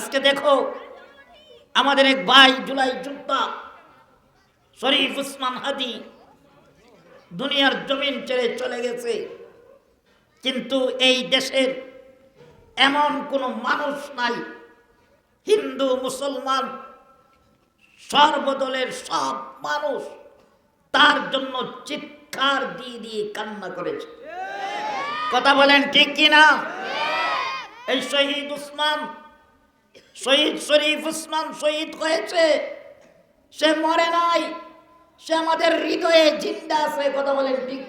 আজকে দেখো আমাদের এক ভাই জুলাই যোদ্ধা শরীফ উসমান হাদি দুনিয়ার জমিন ছেড়ে চলে গেছে। কিন্তু এই দেশের এমন কোনো মানুষ নাই হিন্দু মুসলমান সর্বদলের সব মানুষ তার জন্য চিৎকার দিয়ে দিয়ে কান্না করেছে। কথা বলেন ঠিক কিনা? এই শহীদ উসমান শহীদ শরীফ উসমান শহীদ হয়েছে। সে মরে নাই। সে আমাদের হৃদয়ে জিন্দা আছে, কথা বলেন ঠিক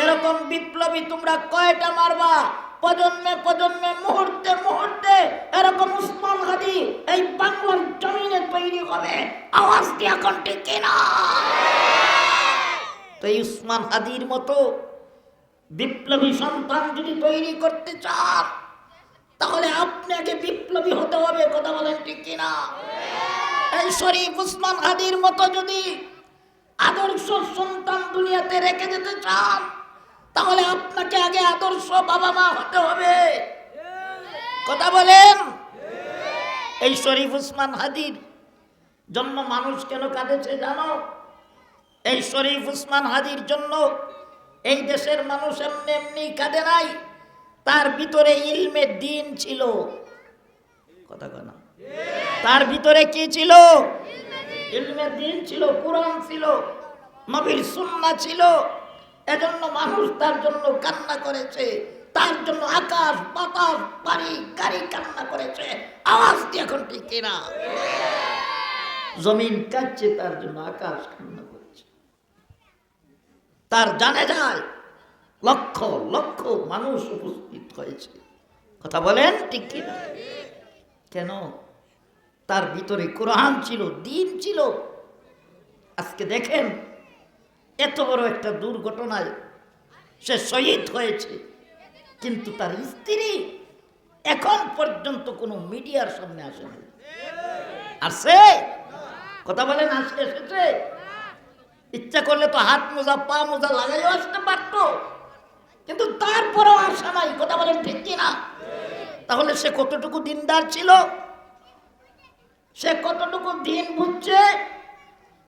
এরকম বিপ্লবী তোমরা কয়টা মারবা? প্রজন্মে প্রজন্মে, মুহূর্তে মুহূর্তে এরকম উসমান হাদি এই বাংলার জমিনে তৈরি হবে। আওয়াজ দিয়ে এখন ঠিক কিনা? তো এই উসমান হাদির মতো বিপ্লবী সন্তান যদি তৈরি করতে চান তাহলে আপনাকে বিপ্লবী হতে হবে কথা বলেন ঠিক কিনা? এই শরীফ উসমান হাদির মতো যদি আদর্শ সন্তান দুনিয়াতে রেখে যেতে চান তাহলে আপনাকে আগে আদর্শ বাবা মা হতে হবে। কথা বলেন? এই শরীফ উসমান হাদির জন্য মানুষ কেন কাঁদেছে জানো? এই শরীফ উসমান হাদির জন্য এই দেশের মানুষ এমনি এমনি কাঁদে নাই। তার ভিতরে ইলমে দিন ছিল। কথা কথা তার ভিতরে কি ছিল? ইলমে দিন ছিল, কোরআন ছিল, নবীর সুন্নাহ ছিল। এজন্য মানুষ তার জন্য কান্না করেছে, তার জন্য আকাশ, বাতাস, বাড়ি, গাড়ি কান্না করেছে। আওয়াজ দিয়ে এখন ঠিক কিনা? জমিন কাঁদছে, তার জন্য আকাশ কান্না করেছে। তার জানে যায় লক্ষ লক্ষ মানুষ উপস্থিত হয়েছে। কথা বলেন, ঠিক কিনা? কেন? তার ভিতরে কোরআন ছিল, দিন ছিল। আজকে দেখেন, এত বড় একটা দুর্ঘটনায় সে শহীদ হয়েছে। কিন্তু তার স্ত্রী এখন পর্যন্ত কোনো মিডিয়ার সামনে আসে না আসে? কথা বলেন, আসে, এসেছে? ইচ্ছা করলে তো হাত মোজা, পা মোজা লাগাইও আসতে পারত। কিন্তু তারপরেও আসা নাই কথা বলেন ঠিক কিনা তাহলে সে কতটুকু দিনদার ছিল? সে কতটুকু দিন বুঝছে?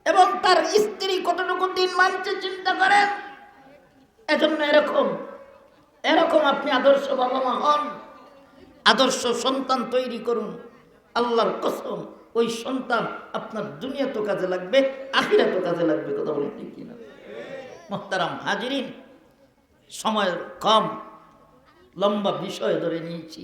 এবং তার স্ত্রী কতটুকু দিন মানছে চিন্তা করেন? এজন্য এরকম এরকম আপনি আদর্শ বাবা মা হন। আদর্শ সন্তান তৈরি করুন। আল্লাহর কসম, ওই সন্তান আপনার দুনিয়া তো কাজে লাগবে আখিরা তো কাজে লাগবে, কথা বলেন ঠিক কিনা। মোহতারাম হাজিরিন সময় কম লম্বা বিষয় ধরে নিয়েছি।